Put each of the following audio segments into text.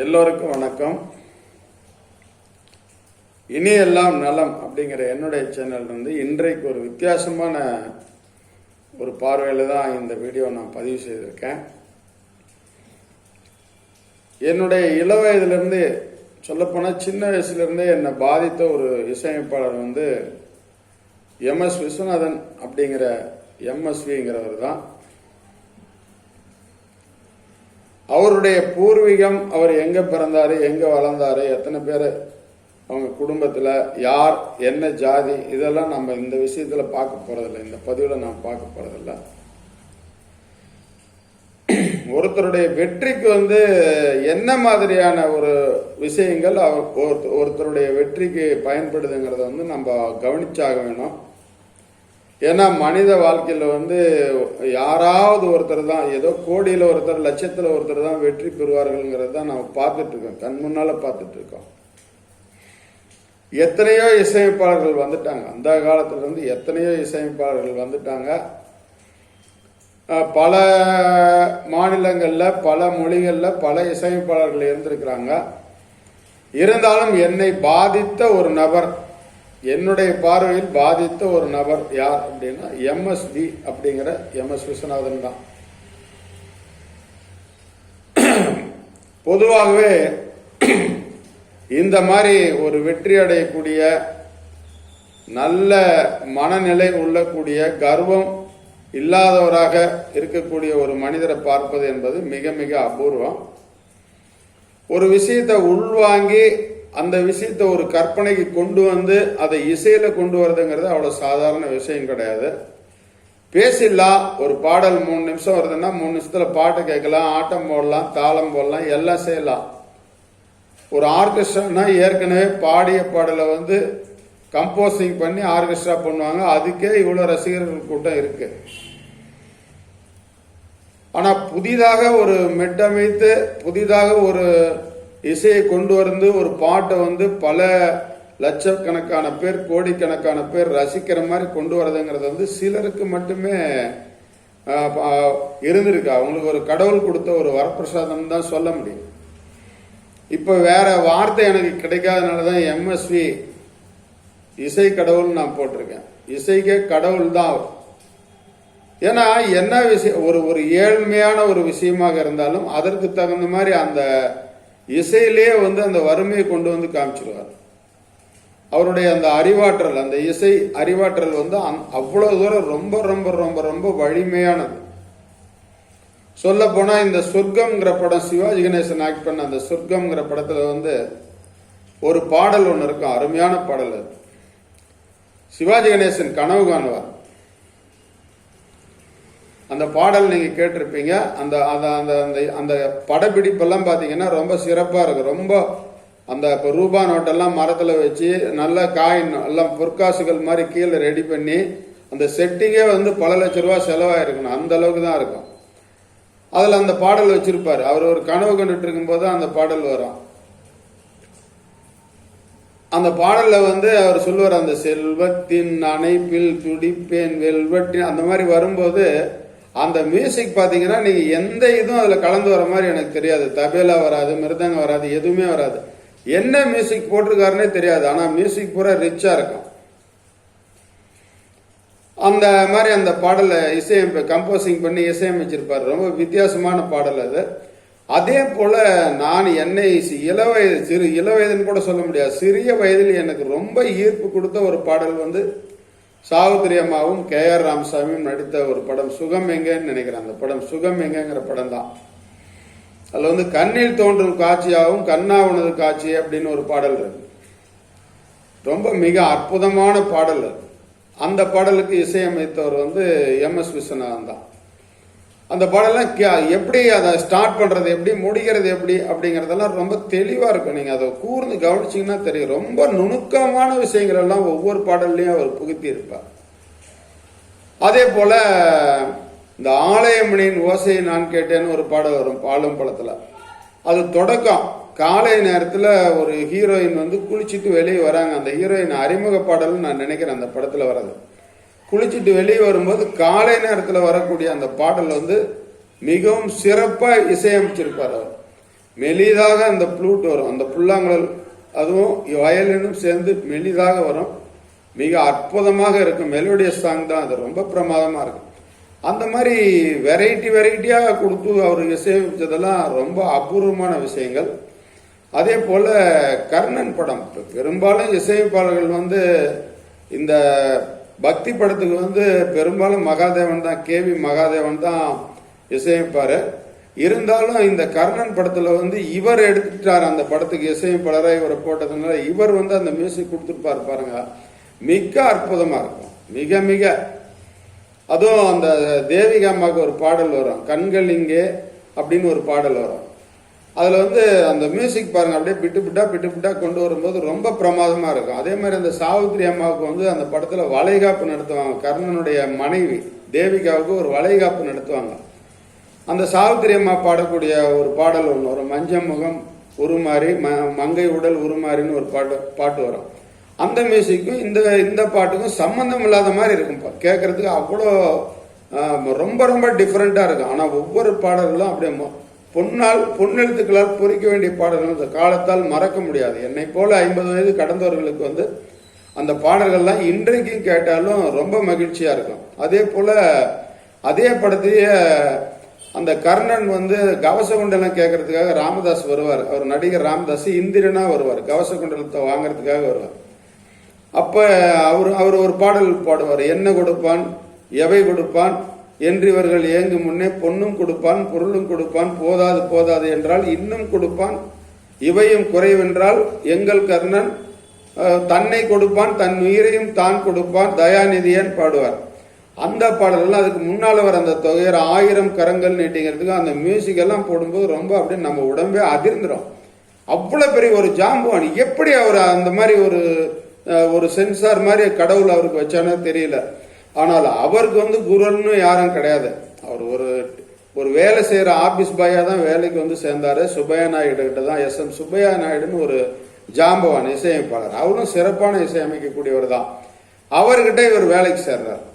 எல்லோருக்கும் வணக்கம். இனி எல்லாம் நலம் அப்படிங்கிற என்னுடைய சேனல் இருந்து இன்றைக்கு ஒரு வித்தியாசமான ஒரு பார்வையில் தான் இந்த வீடியோ நான் பதிவு செய்திருக்கேன். என்னுடைய இள வயதிலிருந்து சொல்லப்போனால் சின்ன வயசுலேருந்தே என்னை பாதித்த ஒரு இசையமைப்பாளர் வந்து எம்எஸ் விஸ்வநாதன் அப்படிங்கிற எம்எஸ்விங்கிறவர் தான். அவருடைய பூர்வீகம் அவர் எங்க பிறந்தாரு எங்க வளர்ந்தாரு எத்தனை பேர் அவங்க குடும்பத்துல யார் என்ன ஜாதி இதெல்லாம் நம்ம இந்த விஷயத்துல பார்க்க போகிறதில்ல இந்த பதிவுல நாம் பார்க்க போகிறதில்ல ஒருத்தருடைய வெற்றிக்கு வந்து என்ன மாதிரியான ஒரு விஷயங்கள் அவர் ஒருத்த- ஒருத்தருடைய வெற்றிக்கு பயன்படுதுங்கிறத வந்து நம்ம கவனிச்சாக வேணும் ஏன்னா மனித வாழ்க்கையில் வந்து யாராவது ஒருத்தர் தான் ஏதோ கோடியில ஒருத்தர் லட்சத்தில் ஒருத்தர் தான் வெற்றி பெறுவார்கள்ங்கிறது தான் நம்ம பார்த்துட்ருக்கோம் கண் முன்னால் பார்த்துட்ருக்கோம் எத்தனையோ இசையமைப்பாளர்கள் வந்துட்டாங்க. அந்த காலத்துலேருந்து எத்தனையோ இசையமைப்பாளர்கள் வந்துட்டாங்க. பல மாநிலங்களில் பல மொழிகளில் பல இசையமைப்பாளர்கள் இருந்திருக்கிறாங்க. இருந்தாலும் என்னை பாதித்த ஒரு நபர் என்னுடைய பார்வையில் பாதித்த ஒரு நபர் யார் அப்படின்னா எம்எஸ்வி அப்படிங்கிற எம்எஸ் விஸ்வநாதன் தான். பொதுவாகவே இந்த மாதிரி ஒரு வெற்றி அடையக்கூடிய நல்ல மனநிலை உள்ளக்கூடிய கர்வம் இல்லாதவராக இருக்கக்கூடிய ஒரு மனிதரை பார்ப்பது என்பது மிக மிக அபூர்வம். ஒரு விஷயத்தை உள்வாங்கி அந்த விஷயத்தை ஒரு கற்பனைக்கு கொண்டு வந்து அதை இசையில கொண்டு வரதுங்கிறது அவ்வளவு சாதாரண விஷயம் கிடையாது. பேசிடலாம் ஒரு பாடல் மூணு நிமிஷம் வருதுன்னா மூணு நிமிஷத்துல பாட்டு கேட்கலாம் ஆட்டம் போடலாம் தாளம் போடலாம் எல்லாம் செய்யலாம். ஒரு ஆர்கெஸ்ட்ரானா ஏற்கனவே பாடிய பாடலை வந்து கம்போசிங் பண்ணி ஆர்கெஸ்ட்ரா பண்ணுவாங்க. அதுக்கே இவ்வளவு ரசிகர்கள் கூட்டம் இருக்கு. ஆனா புதிதாக ஒரு மெட்டமைத்து புதிதாக ஒரு இசையை கொண்டு வந்து ஒரு பாட்டை வந்து பல லட்சக்கணக்கான பேர் கோடிக்கணக்கான பேர் ரசிக்கிற மாதிரி கொண்டு வரதுங்கிறது வந்து சிலருக்கு மட்டுமே இருந்திருக்கு. அவங்களுக்கு ஒரு கடவுள் கொடுத்த ஒரு வரப்பிரசாதம் தான் சொல்ல முடியும். இப்போ வேற வார்த்தை எனக்கு கிடைக்காதனால தான் எம்எஸ்வி இசை கடவுள் நான் போட்டிருக்கேன். இசைக்கே கடவுள் தான் அவர். ஏன்னா என்ன விஷயம் ஒரு ஒரு ஏழ்மையான ஒரு விஷயமாக இருந்தாலும் அதற்கு தகுந்த மாதிரி அந்த இசையிலேயே வந்து அந்த வறுமையை கொண்டு வந்து காமிச்சிருவார். அவருடைய அந்த அறிவாற்றல் அந்த இசை அறிவாற்றல் வந்து அந்த- அவ்வளவு தூரம் ரொம்ப ரொம்ப ரொம்ப ரொம்ப வலிமையானது. சொல்ல போனா இந்த சொர்க்கம்ங்கிற படம் சிவாஜி கணேசன் ஆக்ட் பண்ண அந்த சொர்க்கம்ங்கிற படத்துல வந்து ஒரு பாடல் ஒன்று இருக்கும். அருமையான பாடல் அது. சிவாஜி கணேசன் கனவு காணுவார். அந்த பாடல் நீங்கள் கேட்டிருப்பீங்க. அந்த அந்த அந்த அந்த அந்த படப்பிடிப்பெல்லாம் பார்த்தீங்கன்னா ரொம்ப சிறப்பாக இருக்கும். ரொம்ப அந்த இப்போ ரூபா நோட்டெல்லாம் மரத்தில் வச்சு நல்ல காயின் எல்லாம் பொற்காசுகள் மாதிரி கீழே ரெடி பண்ணி அந்த செட்டிங்கே வந்து பல லட்ச ரூபா செலவாயிருக்கணும் அந்த அளவுக்கு தான் இருக்கும். அதில் அந்த பாடல் வச்சிருப்பார். அவர் ஒரு கனவு கண்டுட்டு இருக்கும்போது அந்த பாடல் வரும். அந்த பாடலில் வந்து அவர் சொல்லுவார் அந்த செல்வத்தின் அணைப்பில் துடிப்பேன் வெல்வட்டின் அந்த மாதிரி வரும்போது அந்த மியூசிக் பார்த்தீங்கன்னா நீங்க எந்த இதுவும் அதுல கலந்து வர மாதிரி எனக்கு தெரியாது. தபேலா வராது மிருதங்கம் வராது எதுவுமே வராது. என்ன மியூசிக் போட்டிருக்காருன்னே தெரியாது. ஆனா மியூசிக் பூரா ரிச்சா இருக்கும். அந்த மாதிரி அந்த பாடலை இசையமைப்பு கம்போசிங் பண்ணி இசையமைச்சிருப்பார். ரொம்ப வித்தியாசமான பாடல் அது. அதே போல நான் என்னை சி- இளவயது சிறு இளவயதுன்னு கூட சொல்ல முடியாது. சிறிய வயதில் எனக்கு ரொம்ப ஈர்ப்பு கொடுத்த ஒரு பாடல் வந்து சாவித்திரி அம்மாவும் கே ஆர் ராமசாமியும் நடித்த ஒரு படம் சுகம் எங்கன்னு நினைக்கிறேன் அந்த படம் சுகம் எங்கங்கிற படம் தான். அதில் வந்து கண்ணில் தோன்றும் காட்சியாகவும் கண்ணா உனது காட்சி அப்படின்னு ஒரு பாடல் இருக்கு. ரொம்ப மிக அற்புதமான பாடல் அந்த பாடலுக்கு இசையமைத்தவர் வந்து எம் எஸ் விஸ்வநாதன் தான். அந்த பாடலாம் கே- எப்படி அதை ஸ்டார்ட் பண்றது எப்படி முடிக்கிறது எப்படி அப்படிங்கறதெல்லாம் ரொம்ப தெளிவா இருக்கும். நீங்க அதை கூர்ந்து கவனிச்சீங்கன்னா தெரியும். ரொம்ப நுணுக்கமான விஷயங்கள் எல்லாம் ஒவ்வொரு பாடல்லையும் அவர் புகுத்தி இருப்பார் அதே போல இந்த ஆலயமணியின் ஓசையை நான் கேட்டேன்னு ஒரு பாடல் வரும் பாலும் பழத்துல. அது தொடக்கம். காலை நேரத்துல ஒரு ஹீரோயின் வந்து குளிச்சுட்டு வெளியே வராங்க. அந்த ஹீரோயின் அறிமுக பாடல்னு நான் நினைக்கிறேன் அந்த படத்துல வர்றது. குளிச்சுட்டு வெளியே வரும்போது காலை நேரத்தில் வரக்கூடிய அந்த பாடல் வந்து மிகவும் சிறப்பாக இசையமைச்சிருப்பார் அவர். மெலிதாக அந்த ப்ளூட் வரும். அந்த புல்லாங்குழல் அதுவும் வயலினும் சேர்ந்து மெலிதாக வரும். மிக அற்புதமாக இருக்கும். மெலோடியஸ் சாங் தான் அது. ரொம்ப பிரமாதமாக இருக்கும். அந்த மாதிரி வெரைட்டி வெரைட்டியாக கொடுத்து அவர் இசையமைச்சதெல்லாம் ரொம்ப அபூர்வமான விஷயங்கள். அதே போல் கர்ணன் படம். பெரும்பாலும் இசையமைப்பாளர்கள் வந்து இந்த பக்தி படத்துக்கு வந்து பெரும்பாலும் மகாதேவன் தான் கேவி மகாதேவன் தான் இசையமைப்பாரு. இருந்தாலும் இந்த கர்ணன் படத்துல வந்து இவர் எடுத்துட்டார் அந்த படத்துக்கு இசையமைப்பாளராக இவரை போட்டதுனால இவர் வந்து அந்த மியூசிக் கொடுத்துருப்பார் பாருங்க. மிக அற்புதமா இருக்கும். மிக மிக. அதுவும் அந்த தேவிகா அம்மாவுக்கு ஒரு பாடல் வரும். கண்கள் இங்கே அப்படின்னு ஒரு பாடல் வரும். அதில் வந்து அந்த மியூசிக் பாருங்கள் அப்படியே பிட்டு பிட்டா பிட்டு பிட்டா கொண்டு வரும்போது ரொம்ப பிரமாதமாக இருக்கும். அதே மாதிரி அந்த சாவித்ரி அம்மாவுக்கு வந்து அந்த படத்தில் வளைகாப்பு நடத்துவாங்க. கர்ணனுடைய மனைவி தேவிகாவுக்கு ஒரு வளைகாப்பு நடத்துவாங்க. அந்த சாவித்திரி அம்மா பாடக்கூடிய ஒரு பாடல் ஒன்று வரும் மஞ்சள் முகம் உருமாறி ம மங்கை உடல் உருமாறின்னு ஒரு பாட்டு பாட்டு வரும். அந்த மியூசிக்கும் இந்த இந்த பாட்டுக்கும் சம்மந்தம் இல்லாத மாதிரி இருக்கும். கேட்குறதுக்கு அவ்வளோ ரொம்ப ரொம்ப டிஃப்ரெண்ட்டாக இருக்கும். ஆனால் ஒவ்வொரு பாடல்களும் அப்படியே பொன்னால் பொன்னெழுத்துக்களால் பொறிக்க வேண்டிய பாடல்கள் இந்த காலத்தால் மறக்க முடியாது. என்னை போல ஐம்பது வயது கடந்தவர்களுக்கு வந்து அந்த பாடல்கள்லாம் இன்றைக்கும் கேட்டாலும் ரொம்ப மகிழ்ச்சியா இருக்கும். அதே போல அதே படத்தையே அந்த கர்ணன் வந்து கவசகுண்டலம் கேட்கறதுக்காக ராமதாஸ் வருவார். அவர் நடிகர் ராமதாஸ் இந்திரனா வருவார். கவசகுண்டலத்தை வாங்கறதுக்காக வாங்குறதுக்காக வருவார். அப்ப அவர் அவர் ஒரு பாடல் பாடுவார். என்ன கொடுப்பான்? எவை கொடுப்பான்? என்று இவர்கள் ஏங்கும் முன்னே பொன்னும் கொடுப்பான் பொருளும் கொடுப்பான் போதாது போதாது என்றால் இன்னும் கொடுப்பான். இவையும் குறைவென்றால் எங்கள் கர்ணன் தன்னை கொடுப்பான் தன் உயிரையும் தான் கொடுப்பான் தயாநிதியன் பாடுவார். அந்த பாடல்கள் அதுக்கு முன்னால் வர அந்த தொகையர் ஆயிரம் கரங்கள் நீட்டிங்கிறதுக்கு அந்த மியூசிக் எல்லாம் போடும்போது ரொம்ப அப்படியே நம்ம உடம்பே அதிர்ந்துரும். அவ்வளோ பெரிய ஒரு ஜாம்பவான் எப்படி அவர் அந்த மாதிரி ஒரு ஒரு சென்சார் மாதிரி கடவுள் அவருக்கு வச்சானோ தெரியல. ஆனால் அவருக்கு வந்து குருன்னு யாரும் கிடையாது. அவர் ஒரு ஒரு வேலை செய்யற ஆபீஸ் பாயா தான் வேலைக்கு வந்து சேர்ந்தாரு. சுப்பையா நாயுடு கிட்ட தான் எஸ் எம் சுப்பையா நாயுடுன்னு ஒரு ஜாம்பவான் இசையமைப்பாளர். அவரும் சிறப்பான இசையமைக்கக்கூடியவர் தான். அவர்கிட்ட இவர் வேலைக்கு சேர்றார்.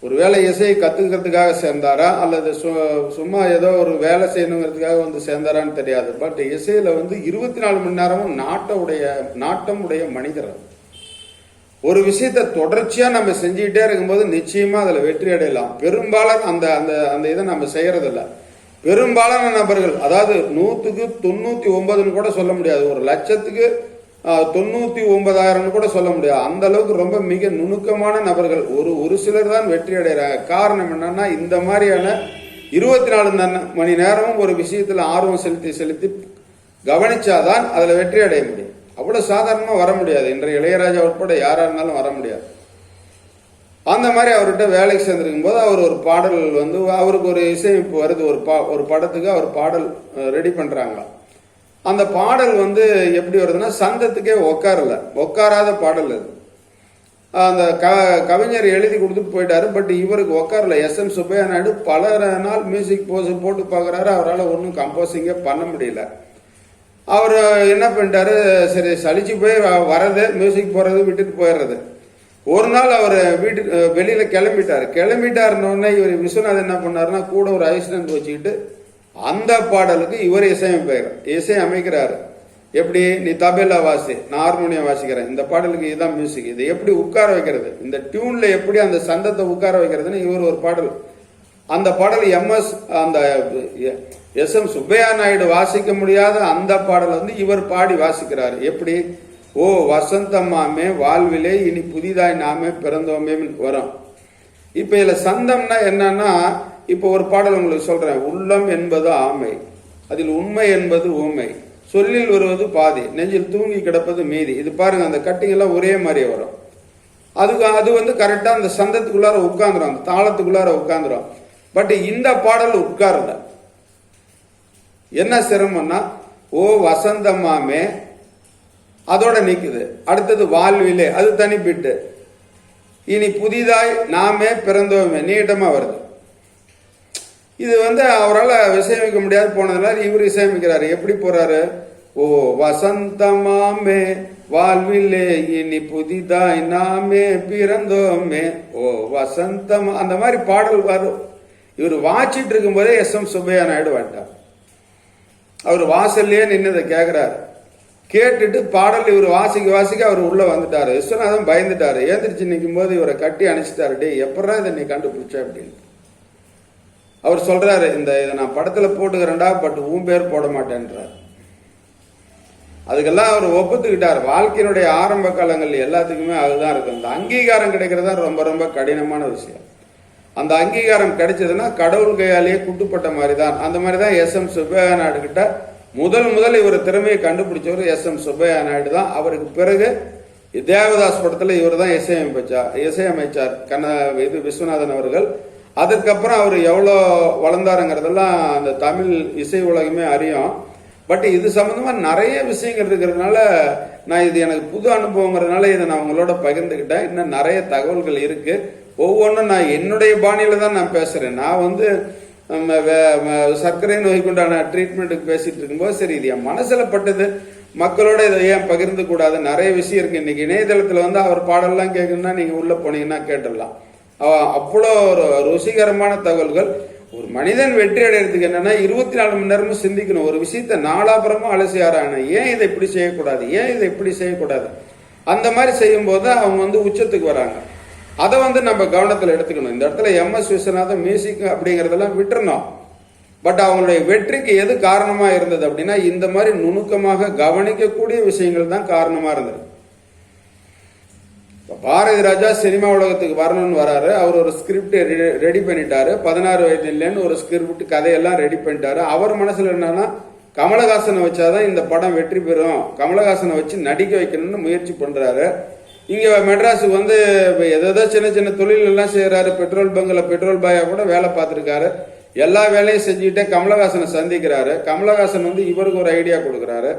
ஒருவேளை இசையை கத்துக்கிறதுக்காக சேர்ந்தாரா? அல்லது சு- சும்மா ஏதோ ஒரு வேலை செய்யணுங்கிறதுக்காக வந்து சேர்ந்தாரான்னு தெரியாது. பட் இசையில வந்து இருபத்தி நாலு மணி நேரமும் நாட்டவுடைய நாட்டமுடைய நாட்டம் உடைய மனிதர் அவர். ஒரு விஷயத்த தொடர்ச்சியா நம்ம செஞ்சுக்கிட்டே இருக்கும்போது நிச்சயமா அதுல வெற்றி அடையலாம். பெரும்பாலான அந்த அந்த அந்த இதை நம்ம செய்கிறதில்ல பெரும்பாலான நபர்கள் அதாவது நூத்துக்கு தொண்ணூத்தி ஒன்பதுன்னு கூட சொல்ல முடியாது. ஒரு லட்சத்துக்கு தொண்ணூற்றி தொண்ணூத்தி ஒன்பதாயிரம்னு கூட சொல்ல முடியாது. அந்த அளவுக்கு ரொம்ப மிக நுணுக்கமான நபர்கள். ஒரு ஒரு சிலர் தான் வெற்றி அடைகிறாங்க காரணம் என்னன்னா இந்த மாதிரியான இருபத்தி நாலு மணி நேரமும் ஒரு விஷயத்துல ஆர்வம் செலுத்தி செலுத்தி கவனிச்சாதான் அதுல வெற்றி அடைய முடியும். அவ்வளவு சாதாரணமா வர முடியாது. இன்றைய இளையராஜா உட்பட யாரா இருந்தாலும் வர முடியாது. அந்த மாதிரி அவர்கிட்ட வேலைக்கு சேர்ந்துருக்கும் போது அவர் ஒரு பாடல் வந்து அவருக்கு ஒரு இசையமைப்பு வருது. ஒரு பா ஒரு படத்துக்கு அவர் பாடல் ரெடி பண்றாங்க. அந்த பாடல் வந்து எப்படி வருதுன்னா சந்தத்துக்கே உக்காரல. உட்காராத பாடல் அது. அந்த க கவிஞர் எழுதி கொடுத்துட்டு போயிட்டாரு பட் இவருக்கு உக்காரல. எஸ். எம். சுப்பையா நாயுடு பல நாள் மியூசிக் போஸ் போட்டு பார்க்குறாரு அவரால் ஒன்றும் கம்போசிங்கே பண்ண முடியல. அவர் என்ன பண்ணிட்டாரு? சரி சளிச்சு போய் வர்றது மியூசிக் போகிறது விட்டுட்டு போயிடுறது ஒரு நாள் அவர் வீட்டுக்கு வெளியில் கிளம்பிட்டார். கிளம்பிட்டாருன்னொடனே இவர் விஸ்வநாத் என்ன பண்ணாருன்னா கூட ஒரு ஐஸ்லண்ட் வச்சுக்கிட்டு அந்த பாடலுக்கு இவர் இசையமைப்பார் இசை அமைக்கிறாரு எப்படி? நீ தபேலா வாசி நான் ஹார்மோனியம் வாசிக்கிறேன். இந்த பாடலுக்கு இதுதான் மியூசிக் இது எப்படி உட்கார வைக்கிறது? இந்த டியூனில் எப்படி அந்த சந்தத்தை உட்கார வைக்கிறதுன்னு இவர் ஒரு பாடல். அந்த பாடல் எம்எஸ் அந்த எஸ் எம் சுப்பையா நாயுடு வாசிக்க முடியாத அந்த பாடல் வந்து இவர் பாடி வாசிக்கிறார். எப்படி? ஓ வசந்தம்மாமே வாழ்விலே இனி புதிதாய் நாமே பிறந்தோமே வரும். இப்ப இதுல சந்தம்னா என்னன்னா இப்ப ஒரு பாடல் உங்களுக்கு சொல்றேன். உள்ளம் என்பது ஆமை. அதில் உண்மை என்பது ஊமை. சொல்லில் வருவது பாதி. நெஞ்சில் தூங்கி கிடப்பது மீதி. இது பாருங்க அந்த கட்டிங் எல்லாம் ஒரே மாதிரியே வரும். அதுக்கு அது வந்து கரெக்டா அந்த சந்தத்துக்குள்ளார உட்காந்துரும் அந்த தாளத்துக்குள்ளார உட்காந்துரும் பட் இந்த பாடல் உட்காரல. என்ன சிரமம்னா ஓ வசந்தமாமே அதோட நிக்குது. அடுத்தது வாழ்விலே அது தனி பிட்டு. இனி புதிதாய் நாமே பிறந்தோமே நீட்டமா வருது. இது வந்து அவரால் இசையமைக்க முடியாது போனதுனால இவர் இசையமைக்கிறாரு எப்படி போறாரு? ஓ வசந்தமாமே வாழ்விலே இனி புதிதாய் நாமே பிறந்தோமே. ஓ வசந்தம் அந்த மாதிரி பாடல் வரும். இவர் வாச்சிட்டு இருக்கும்போதே எஸ் எம் சுப்பையா நாயுடு வந்துட்டார். அவர் வாசல்லையே நின்று இதை கேட்கிறாரு கேட்டுட்டு பாடல் இவர் வாசிக்க வாசிக்க அவர் உள்ள வந்துட்டாரு. விஸ்வநாதன் பயந்துட்டாரு. ஏந்திரிச்சு நிற்கும் போது இவரை கட்டி அணைச்சிட்டாரு. டே எப்படா இதை நீ கண்டுபிடிச்ச? அப்படின்னு. அவர் சொல்றாரு இந்த இதை நான் படத்துல போட்டுக்கிறேன்டா பட் உன் பேர் போட மாட்டேன்றார். அதுக்கெல்லாம் அவர் ஒப்புத்துக்கிட்டார். வாழ்க்கையினுடைய ஆரம்ப காலங்கள் எல்லாத்துக்குமே அதுதான் இருக்கும் இந்த அங்கீகாரம் தான் ரொம்ப ரொம்ப கடினமான விஷயம். அந்த அங்கீகாரம் கிடைச்சதுன்னா கடவுள் கையாலேயே குட்டுப்பட்ட மாதிரி தான் அந்த மாதிரி தான் எஸ் எம் சுப்பையா நாயுடு கிட்ட முதல் முதல் இவர் திறமையை கண்டுபிடிச்சவர் எஸ் எம் சுப்பையா நாயுடு தான். அவருக்கு பிறகு தேவதாஸ் படத்தில் இவர் தான் இசையமைச்சார். இசையமைச்சார் கண்ண இது விஸ்வநாதன் அவர்கள். அதற்கப்புறம் அவர் எவ்வளோ வளர்ந்தாருங்கிறதெல்லாம் அந்த தமிழ் இசை உலகமே அறியும். பட் இது சம்மந்தமாக நிறைய விஷயங்கள் இருக்கிறதுனால நான் இது எனக்கு புது அனுபவங்கிறதுனால இதை நான் உங்களோட பகிர்ந்துக்கிட்டேன். இன்னும் நிறைய தகவல்கள் இருக்குது ஒவ்வொன்றும் நான் என்னுடைய பாணியில தான் நான் பேசுறேன். நான் வந்து சர்க்கரை நோய்க்குண்டான ட்ரீட்மெண்ட்டுக்கு பேசிட்டு இருக்கும்போது சரி இது என் மனசுல பட்டது. மக்களோட இதை ஏன் பகிர்ந்து கூடாது? நிறைய விஷயம் இருக்கு. இன்னைக்கு இணையதளத்துல வந்து அவர் பாடல்லாம் கேட்கணும்னா நீங்க உள்ள போனீங்கன்னா கேட்டுடலாம். அவ்வளோ ஒரு ருசிகரமான தகவல்கள். ஒரு மனிதன் வெற்றி அடைகிறதுக்கு என்னன்னா இருபத்தி நாலு மணி நேரமும் சிந்திக்கணும். ஒரு விஷயத்த நாலாபுரமும் அலசி ஆராயணும் ஏன் இதை இப்படி செய்யக்கூடாது? ஏன் இதை இப்படி செய்யக்கூடாது? அந்த மாதிரி செய்யும்போது அவங்க வந்து உச்சத்துக்கு வராங்க. அதை வந்து நம்ம கவனத்தில் எடுத்துக்கணும். இந்த இடத்துல எம் எஸ் விஸ்வநாதன் மியூசிக் அப்படிங்கறதெல்லாம் விட்டுறணும். பட் அவங்களுடைய வெற்றிக்கு எது காரணமா இருந்தது அப்படின்னா இந்த மாதிரி நுணுக்கமாக கவனிக்கக்கூடிய விஷயங்கள் தான் காரணமா இருந்தது. பாரதி ராஜா சினிமா உலகத்துக்கு வரணும்னு வராரு. அவர் ஒரு ஸ்கிரிப்ட் ரெடி பண்ணிட்டாரு. பதினாறு வயது இல்லைன்னு ஒரு ஸ்கிரிப்ட் கதையெல்லாம் ரெடி பண்ணிட்டாரு. அவர் மனசுல என்னன்னா கமலஹாசனை வச்சாதான் இந்த படம் வெற்றி பெறும். கமலஹாசனை வச்சு நடிக்க வைக்கணும்னு முயற்சி பண்றாரு. இங்கே மெட்ராஸுக்கு வந்து இப்போ எதோ சின்ன சின்ன தொழில் எல்லாம் செய்கிறாரு பெட்ரோல் பங்கில் பெட்ரோல் பாயாக கூட வேலை பார்த்துருக்காரு. எல்லா வேலையும் செஞ்சுக்கிட்டே கமலஹாசனை சந்திக்கிறாரு. கமலஹாசன் வந்து இவருக்கு ஒரு ஐடியா கொடுக்குறாரு.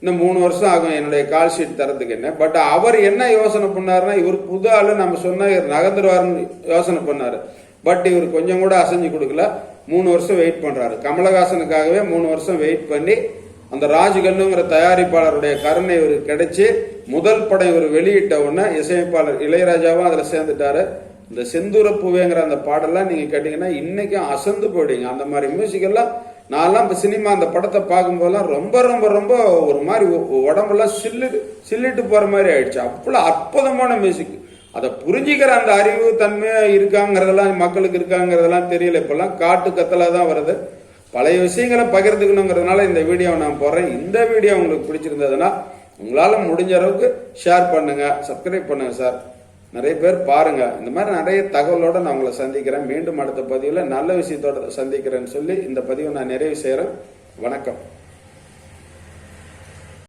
இன்னும் மூணு வருஷம் ஆகும் என்னுடைய கால் ஷீட் தரத்துக்கு என்ன. பட் அவர் என்ன யோசனை பண்ணாருன்னா இவர் புது ஆளு நம்ம சொன்ன இவர் நகர்ந்துருவாருன்னு யோசனை பண்ணாரு. பட் இவர் கொஞ்சம் கூட அசைஞ்சு கொடுக்கல. மூணு வருஷம் வெயிட் பண்ணுறாரு கமலஹாசனுக்காகவே மூணு வருஷம் வெயிட் பண்ணி அந்த ராஜ்கல்லுங்கிற தயாரிப்பாளருடைய கருணை இவருக்கு கிடைச்சி முதல் படம் இவர் வெளியிட்ட உடனே இசையமைப்பாளர் இளையராஜாவும் அதில் சேர்ந்துட்டாரு. இந்த செந்தூர பூவேங்கிற அந்த பாடெல்லாம் நீங்க கேட்டீங்கன்னா இன்னைக்கும் அசந்து போயிடுங்க. அந்த மாதிரி மியூசிக் எல்லாம் நான்லாம் இப்ப சினிமா அந்த படத்தை பார்க்கும்போதெல்லாம் ரொம்ப ரொம்ப ரொம்ப ஒரு மாதிரி உடம்புலாம் உடம்பெல்லாம் சில்லு சில்லிட்டு போற மாதிரி ஆயிடுச்சு. அவ்வளவு அற்புதமான மியூசிக் அதை புரிஞ்சுக்கிற அந்த அறிவு தன்மையா இருக்காங்கிறதெல்லாம் மக்களுக்கு இருக்காங்கிறதெல்லாம் தெரியல. இப்பெல்லாம் காட்டு கத்தலா தான் வருது. பழைய விஷயங்களை பகிர்ந்துக்கணுங்கிறதுனால இந்த வீடியோவை நான் போடுறேன். இந்த வீடியோ உங்களுக்கு பிடிச்சிருந்ததுன்னா உங்களால் முடிஞ்ச அளவுக்கு ஷேர் பண்ணுங்க சப்ஸ்கிரைப் பண்ணுங்க சார் நிறைய பேர் பாருங்க. இந்த மாதிரி நிறைய தகவலோட நான் உங்களை சந்திக்கிறேன். மீண்டும் அடுத்த பதிவில் நல்ல விஷயத்தோட சந்திக்கிறேன்னு சொல்லி இந்த பதிவை நான் நிறைவு செய்கிறேன் வணக்கம்.